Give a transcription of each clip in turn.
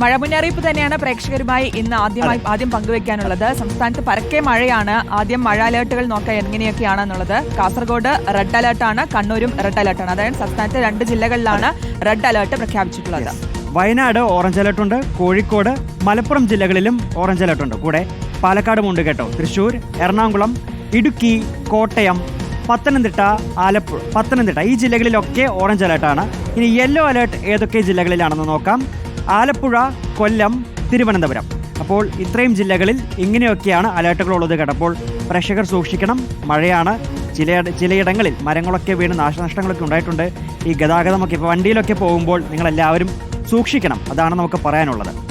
മഴ മുന്നറിയിപ്പ് തന്നെയാണ് പ്രേക്ഷകരുമായി ഇന്ന് ആദ്യമായി ആദ്യം പങ്കുവെക്കാനുള്ളത്. സംസ്ഥാനത്ത് പരക്കെ മഴയാണ്. ആദ്യം മഴ അലേർട്ടുകൾ നോക്കാൻ എങ്ങനെയൊക്കെയാണെന്നുള്ളത്. കാസർഗോഡ് റെഡ് അലേർട്ടാണ്. കണ്ണൂരും റെഡ് അലേർട്ടാണ്. അതായത് സംസ്ഥാനത്തെ രണ്ട് ജില്ലകളിലാണ് റെഡ് അലേർട്ട് പ്രഖ്യാപിച്ചിട്ടുള്ളത്. വയനാട് ഓറഞ്ച് അലർട്ട് ഉണ്ട് കോഴിക്കോട് മലപ്പുറം ജില്ലകളിലും ഓറഞ്ച് അലർട്ട് ഉണ്ട് കൂടെ പാലക്കാടും ഉണ്ട് കേട്ടോ. തൃശൂർ എറണാകുളം ഇടുക്കി കോട്ടയം പത്തനംതിട്ട ആലപ്പുഴ പത്തനംതിട്ട ഈ ജില്ലകളിലൊക്കെ ഓറഞ്ച് അലേർട്ടാണ്. ഇനി യെല്ലോ അലേർട്ട് ഏതൊക്കെ ജില്ലകളിലാണെന്ന് നോക്കാം. ആലപ്പുഴ കൊല്ലം തിരുവനന്തപുരം. അപ്പോൾ ഇത്രയും ജില്ലകളിൽ ഇങ്ങനെയൊക്കെയാണ് അലേർട്ടുകൾ ഉള്ളത് പ്രഷകർ പ്രേക്ഷകർ സൂക്ഷിക്കണം. മഴയാണ്. ചില ചിലയിടങ്ങളിൽ മരങ്ങളൊക്കെ വീണ് നാശനഷ്ടങ്ങളൊക്കെ ഉണ്ടായിട്ടുണ്ട്. ഈ ഗതാഗതമൊക്കെ ഇപ്പോൾ വണ്ടിയിലൊക്കെ പോകുമ്പോൾ നിങ്ങളെല്ലാവരും സൂക്ഷിക്കണം. അതാണ് നമുക്ക് പറയാനുള്ളത്.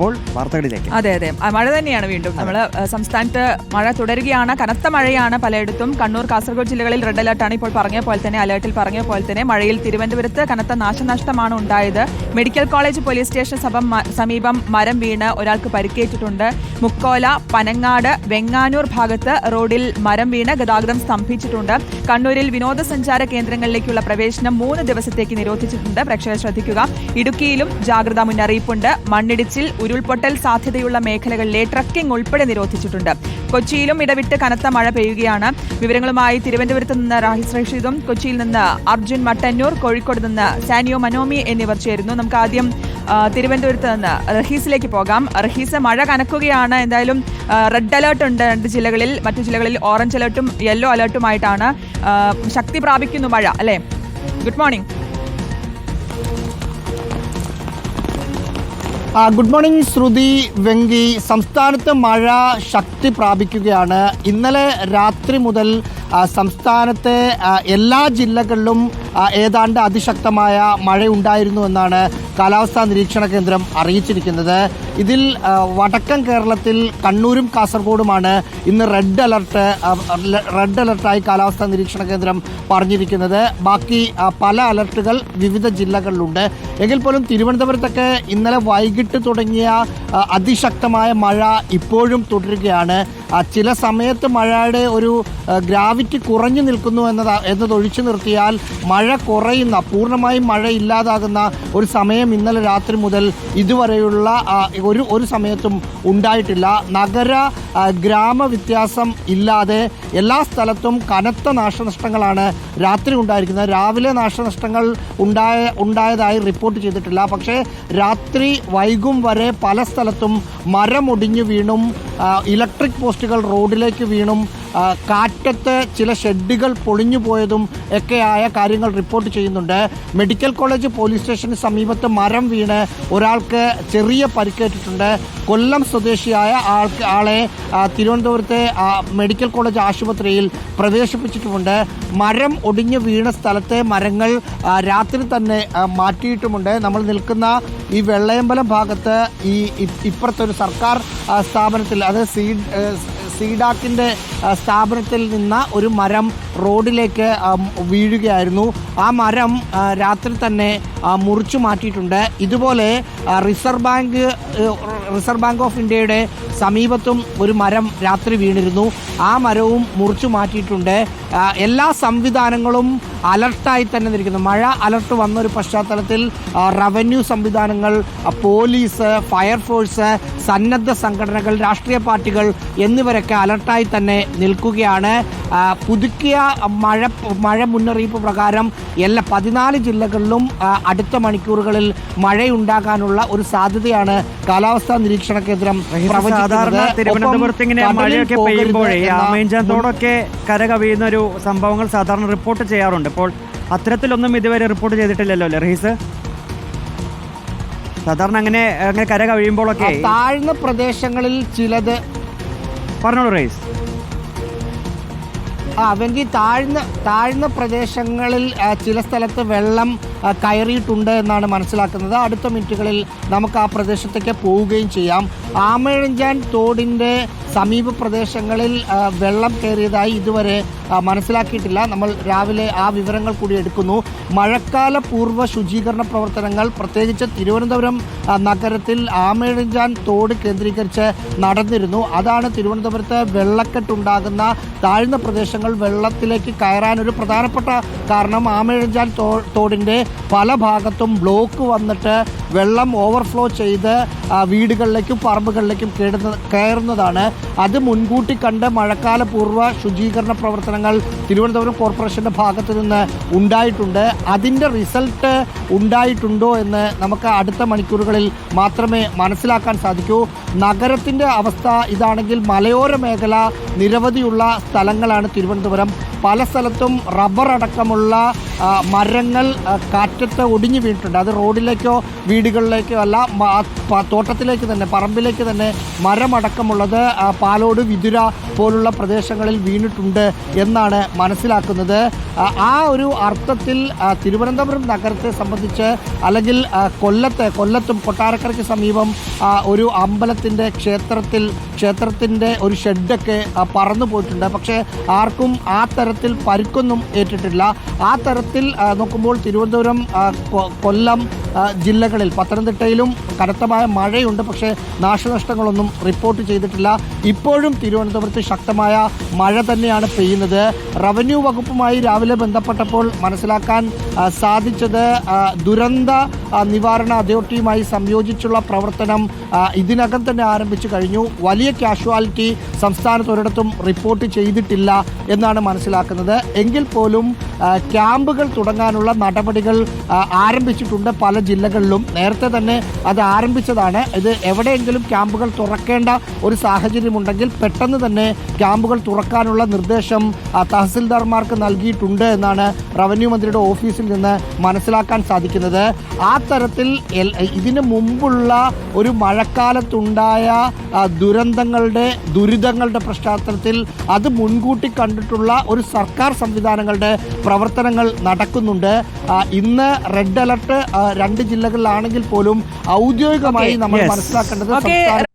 അപ്പോൾ വാർത്തകളിലേക്ക്. അതെ അതെ. മഴ തന്നെയാണ് വീണ്ടും. നമ്മൾ സംസ്ഥാനത്ത് മഴ തുടരുകയാണ്. കനത്ത മഴയാണ് പലയിടത്തും. കണ്ണൂർ കാസർഗോഡ് ജില്ലകളിൽ റെഡ് അലർട്ടാണ് ഇപ്പോൾ പറഞ്ഞ പോലെ തന്നെ അലേർട്ടിൽ പറഞ്ഞ പോലെ തന്നെ മഴയിൽ തിരുവനന്തപുരത്ത് കനത്ത നാശനഷ്ടമാണ് ഉണ്ടായത്. മെഡിക്കൽ കോളേജ് പോലീസ് സ്റ്റേഷൻ സഭ സമീപം മരം വീണ് ഒരാൾക്ക് പരിക്കേറ്റിട്ടുണ്ട്. മുക്കോല പനങ്ങാട് വെങ്ങാനൂർ ഭാഗത്ത് റോഡിൽ മരം വീണ് ഗതാഗതം സ്തംഭിച്ചിട്ടുണ്ട്. കണ്ണൂരിൽ വിനോദസഞ്ചാര കേന്ദ്രങ്ങളിലേക്കുള്ള പ്രവേശനം മൂന്ന് ദിവസത്തേക്ക് നിരോധിച്ചിട്ടുണ്ട്. പ്രേക്ഷകർ ശ്രദ്ധിക്കുക. ഇടുക്കിയിലും ജാഗ്രതാ മുന്നറിയിപ്പുണ്ട്. മണ്ണിടിച്ചിൽ ഉരുൾപൊട്ടൽ സാധ്യതയുള്ള മേഖലകളിലെ ട്രക്കിംഗ് ഉൾപ്പെടെ നിരോധിച്ചിട്ടുണ്ട്. കൊച്ചിയിലും ഇടവിട്ട് കനത്ത മഴ പെയ്യുകയാണ്. വിവരങ്ങളുമായി തിരുവനന്തപുരത്ത് നിന്ന് റാഹിസ് റഷീദും കൊച്ചിയിൽ നിന്ന് അർജുൻ മട്ടന്നൂർ കോഴിക്കോട് നിന്ന് സാനിയോ മനോമി എന്നിവർ ചേരുന്നു. നമുക്ക് ആദ്യം തിരുവനന്തപുരത്ത് നിന്ന് റഹീസിലേക്ക് പോകാം. റഹീസ് മഴ കനക്കുകയാണ്. എന്തായാലും റെഡ് അലേർട്ട് ഉണ്ട് രണ്ട് ജില്ലകളിൽ. മറ്റു ജില്ലകളിൽ ഓറഞ്ച് അലേർട്ടും യെല്ലോ അലേർട്ടുമായിട്ടാണ് ശക്തി പ്രാപിക്കുന്നു മഴ. അല്ലേ? Good morning. Good morning Shruthi Venki. സംസ്ഥാനത്ത് മഴ ശക്തി പ്രാപിക്കുകയാണ്. ഇന്നലെ രാത്രി മുതൽ സംസ്ഥാനത്തെ എല്ലാ ജില്ലകളിലും ഏതാണ്ട് അതിശക്തമായ മഴയുണ്ടായിരുന്നു എന്നാണ് കാലാവസ്ഥാ നിരീക്ഷണ കേന്ദ്രം അറിയിച്ചിരിക്കുന്നത്. ഇതിൽ വടക്കൻ കേരളത്തിൽ കണ്ണൂരും കാസർഗോഡുമാണ് ഇന്ന് റെഡ് അലർട്ട് റെഡ് അലർട്ടായി കാലാവസ്ഥാ നിരീക്ഷണ കേന്ദ്രം പറഞ്ഞിരിക്കുന്നത്. ബാക്കി പല അലർട്ടുകൾ വിവിധ ജില്ലകളിലുണ്ട്. എങ്കിൽ പോലും തിരുവനന്തപുരത്തൊക്കെ ഇന്നലെ വൈകിട്ട് തുടങ്ങിയ അതിശക്തമായ മഴ ഇപ്പോഴും തുടരുകയാണ്. ചില സമയത്ത് മഴയുടെ ഒരു ഗ്രാവിറ്റി കുറഞ്ഞു നിൽക്കുന്നു എന്നത് എന്നത് ഒഴിച്ചു നിർത്തിയാൽ മഴ കുറയുന്ന പൂർണമായും മഴ ഇല്ലാതാകുന്ന ഒരു സമയം ഇന്നലെ രാത്രി മുതൽ ഇതുവരെയുള്ള ഒരു ഒരു സമയത്തും ഉണ്ടായിട്ടില്ല. നഗര ഗ്രാമ വ്യത്യാസം ഇല്ലാതെ എല്ലാ സ്ഥലത്തും കനത്ത നാശനഷ്ടങ്ങളാണ് രാത്രി ഉണ്ടായിരിക്കുന്നത്. രാവിലെ നാശനഷ്ടങ്ങൾ ഉണ്ടായ ഉണ്ടായതായി റിപ്പോർട്ട് ചെയ്തിട്ടില്ല. പക്ഷേ രാത്രി വൈകും വരെ പല സ്ഥലത്തും മരമൊടിഞ്ഞു വീണും ഇലക്ട്രിക് പോസ്റ്റുകൾ റോഡിലേക്ക് വീണും കാറ്റത്തെ ചില ഷെഡുകൾ പൊളിഞ്ഞു പോയതും ഒക്കെയായ കാര്യങ്ങൾ റിപ്പോർട്ട് ചെയ്യുന്നുണ്ട്. മെഡിക്കൽ കോളേജ് പോലീസ് സ്റ്റേഷന് സമീപത്ത് മരം വീണ് ഒരാൾക്ക് ചെറിയ പരിക്കേറ്റിട്ടുണ്ട്. കൊല്ലം സ്വദേശിയായ ആൾക്ക് ആളെ തിരുവനന്തപുരത്തെ മെഡിക്കൽ കോളേജ് ആശുപത്രിയിൽ പ്രവേശിപ്പിച്ചിട്ടുമുണ്ട്. മരം ഒടിഞ്ഞു വീണ സ്ഥലത്തെ മരങ്ങൾ രാത്രി തന്നെ മാറ്റിയിട്ടുമുണ്ട്. നമ്മൾ നിൽക്കുന്ന ഈ വെള്ളയമ്പലം ഭാഗത്ത് ഈ ഇപ്പുറത്തൊരു സർക്കാർ സ്ഥാപനത്തിൽ അത് സീഡാക്കിന്റെ സ്ഥാപനത്തിൽ നിന്ന ഒരു മരം റോഡിലേക്ക് വീഴുകയായിരുന്നു. ആ മരം രാത്രി തന്നെ മുറിച്ചു മാറ്റിയിട്ടുണ്ട്. ഇതുപോലെ reserve bank reserve bank of ഇന്ത്യയുടെ സമീപത്തും ഒരു മരം രാത്രി വീണിരുന്നു. ആ മരവും മുറിച്ചു മാറ്റിയിട്ടുണ്ട്. എല്ലാ സംവിധാനങ്ങളും അലർട്ടായി തന്നെ നിൽക്കുന്നു. മഴ അലർട്ട് വന്ന ഒരു പശ്ചാത്തലത്തിൽ റവന്യൂ സംവിധാനങ്ങൾ പോലീസ് ഫയർഫോഴ്സ് സന്നദ്ധ സംഘടനകൾ രാഷ്ട്രീയ പാർട്ടികൾ എന്നിവരൊക്കെ അലർട്ടായി തന്നെ നിൽക്കുകയാണ്. പുതുക്കിയ മഴ മഴ മുന്നറിയിപ്പ് പ്രകാരം എല്ലാ പതിനാല് ജില്ലകളിലും അടുത്ത മണിക്കൂറുകളിൽ മഴയുണ്ടാകാനുള്ള ഒരു സാധ്യതയാണ് കാലാവസ്ഥാ നിരീക്ഷണ കേന്ദ്രം സാധാരണ. തിരുവനന്തപുരത്ത് ഇങ്ങനെ മഴയൊക്കെ പെയ്യുമ്പോഴേ കര കവിയുന്ന ഒരു സംഭവങ്ങൾ സാധാരണ റിപ്പോർട്ട് ചെയ്യാറുണ്ട്. ഇപ്പോൾ അത്തരത്തിലൊന്നും ഇതുവരെ റിപ്പോർട്ട് ചെയ്തിട്ടില്ലല്ലോ റഹീസ്? സാധാരണ അങ്ങനെ അങ്ങനെ കര കവിയുമ്പോഴൊക്കെ താഴ്ന്ന പ്രദേശങ്ങളിൽ ചിലത് പറഞ്ഞോളൂ റഹീസ്. ആ താഴ്ന്ന താഴ്ന്ന പ്രദേശങ്ങളിൽ ചില സ്ഥലത്ത് വെള്ളം കയറിയിട്ടുണ്ട് എന്നാണ് മനസ്സിലാക്കുന്നത്. അടുത്ത മിനിറ്റുകളിൽ നമുക്ക് ആ പ്രദേശത്തേക്ക് പോവുകയും ചെയ്യാം. ആമഴഞ്ചാൻ തോടിന്റെ സമീപ പ്രദേശങ്ങളിൽ വെള്ളം കയറിയതായി ഇതുവരെ മനസ്സിലാക്കിയിട്ടില്ല. നമ്മൾ രാവിലെ ആ വിവരങ്ങൾ കൂടി എടുക്കുന്നു. മഴക്കാല പൂർവ ശുചീകരണ പ്രവർത്തനങ്ങൾ പ്രത്യേകിച്ച് തിരുവനന്തപുരം നഗരത്തിൽ ആമേഴഞ്ചാൻ തോട് കേന്ദ്രീകരിച്ച് നടന്നിരുന്നു. അതാണ് തിരുവനന്തപുരത്ത് വെള്ളക്കെട്ടുണ്ടാകുന്ന താഴ്ന്ന പ്രദേശങ്ങൾ വെള്ളത്തിലേക്ക് കയറാനൊരു പ്രധാനപ്പെട്ട കാരണം. ആമേഴഞ്ചാൻ തോ തോടിന്റെ പല ഭാഗത്തും ബ്ലോക്ക് വന്നിട്ട് വെള്ളം ഓവർഫ്ലോ ചെയ്ത് വീടുകളിലേക്കും പറമ്പുകളിലേക്കും കേടുന്ന കയറുന്നതാണ്. അത് മുൻകൂട്ടി കണ്ട് മഴക്കാല പൂർവ ശുചീകരണ പ്രവർത്തനങ്ങൾ തിരുവനന്തപുരം കോർപ്പറേഷന്റെ ഭാഗത്ത് നിന്ന് ഉണ്ടായിട്ടുണ്ട്. അതിന്റെ റിസൾട്ട് ഉണ്ടായിട്ടുണ്ടോ എന്ന് നമുക്ക് അടുത്ത മണിക്കൂറുകളിൽ മാത്രമേ മനസ്സിലാക്കാൻ സാധിക്കൂ. നഗരത്തിന്റെ അവസ്ഥ ഇതാണെങ്കിൽ മലയോര മേഖല നിരവധിയുള്ള സ്ഥലങ്ങളാണ് തിരുവനന്തപുരം. പല സ്ഥലത്തും റബ്ബർ അടക്കമുള്ള മരങ്ങൾ കാറ്റത്ത് ഒടിഞ്ഞു വീണിട്ടുണ്ട്. അത് റോഡിലേക്കോ വീടുകളിലേക്കോ അല്ല തോട്ടത്തിലേക്ക് തന്നെ പറമ്പിലേക്ക് തന്നെ മരമടക്കമുള്ളത് പാലോട് വിതുര പോലുള്ള പ്രദേശങ്ങളിൽ വീണിട്ടുണ്ട് എന്നാണ് മനസ്സിലാക്കുന്നത്. ആ, ഒരു അർത്ഥത്തിൽ തിരുവനന്തപുരം നഗരത്തെ സംബന്ധിച്ച് അല്ലെങ്കിൽ കൊല്ലത്തെ കൊല്ലത്തും കൊട്ടാരക്കരയ്ക്ക് സമീപം ഒരു അമ്പലത്തിന്റെ ക്ഷേത്രത്തിൽ ക്ഷേത്രത്തിന്റെ ഒരു ഷെഡൊക്കെ പറന്നു പോയിട്ടുണ്ട്. പക്ഷേ ആർക്കും ആ തരത്തിൽ പരുക്കൊന്നും ഏറ്റിട്ടില്ല. ആ തരത്തിൽ ആ, നോക്കുമ്പോൾ തിരുവനന്തപുരം കൊല്ലം ജില്ലകളിൽ പത്തനംതിട്ടയിലും കനത്തമായ മഴയുണ്ട് പക്ഷേ നാശനഷ്ടങ്ങളൊന്നും റിപ്പോർട്ട് ചെയ്തിട്ടില്ല. ഇപ്പോഴും തിരുവനന്തപുരത്ത് ശക്തമായ മഴ തന്നെയാണ് പെയ്യുന്നത്. റവന്യൂ വകുപ്പുമായി രാവിലെ ബന്ധപ്പെട്ടപ്പോൾ മനസ്സിലാക്കാൻ സാധിച്ചത് ദുരന്ത നിവാരണ അതോറിറ്റിയുമായി സംയോജിച്ചുള്ള പ്രവർത്തനം ഇതിനകം തന്നെ ആരംഭിച്ചു കഴിഞ്ഞു. വലിയ കാഷ്വാലിറ്റി സംസ്ഥാനത്ത് ഒരിടത്തും റിപ്പോർട്ട് ചെയ്തിട്ടില്ല എന്നാണ് മനസ്സിലാക്കുന്നത്. എങ്കിൽ പോലും ക്യാമ്പുകൾ തുടങ്ങാനുള്ള നടപടികൾ ആരംഭിച്ചിട്ടുണ്ട് പല ജില്ലകളിലും. നേരത്തെ തന്നെ അത് ആരംഭിച്ചതാണ്. ഇത് എവിടെയെങ്കിലും ക്യാമ്പുകൾ തുറക്കേണ്ട ഒരു സാഹചര്യമുണ്ടെങ്കിൽ പെട്ടെന്ന് തന്നെ ക്യാമ്പുകൾ തുറക്കാനുള്ള നിർദ്ദേശം തഹസിൽദാർമാർക്ക് നൽകിയിട്ടുണ്ട് എന്നാണ് റവന്യൂ മന്ത്രിയുടെ ഓഫീസിൽ നിന്ന് മനസ്സിലാക്കാൻ സാധിക്കുന്നത്. ആ തരത്തിൽ ഇതിന് മുമ്പുള്ള ഒരു മഴക്കാലത്തുണ്ടായ ദുരന്തങ്ങളുടെ ദുരിതങ്ങളുടെ പശ്ചാത്തലത്തിൽ അത് മുൻകൂട്ടി കണ്ടിട്ടുള്ള ഒരു സർക്കാർ സംവിധാനങ്ങളുടെ പ്രവർത്തനങ്ങൾ നടക്കുന്നുണ്ട്. ഇന്ന് റെഡ് അലർട്ട് രണ്ട് ജില്ലകളിലാണെങ്കിൽ പോലും ഔദ്യോഗികമായി നമ്മൾ. മനസ്സിലാക്കേണ്ടത്